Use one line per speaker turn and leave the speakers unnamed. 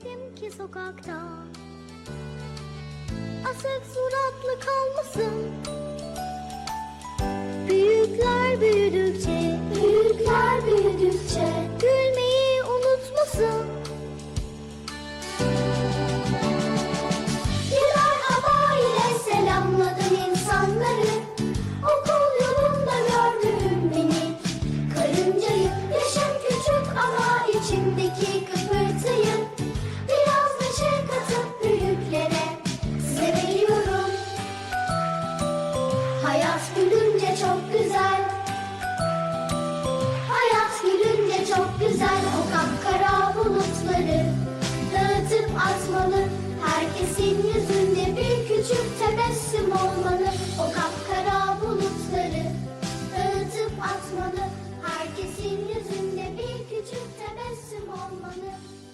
istedim ki sokakta. Asık suratlı kalmasın. Büyükler büyüdükçe Büyükler büyüdükçe Gülmeyi unutmasın. Birer hava Hayat gülünce çok güzel.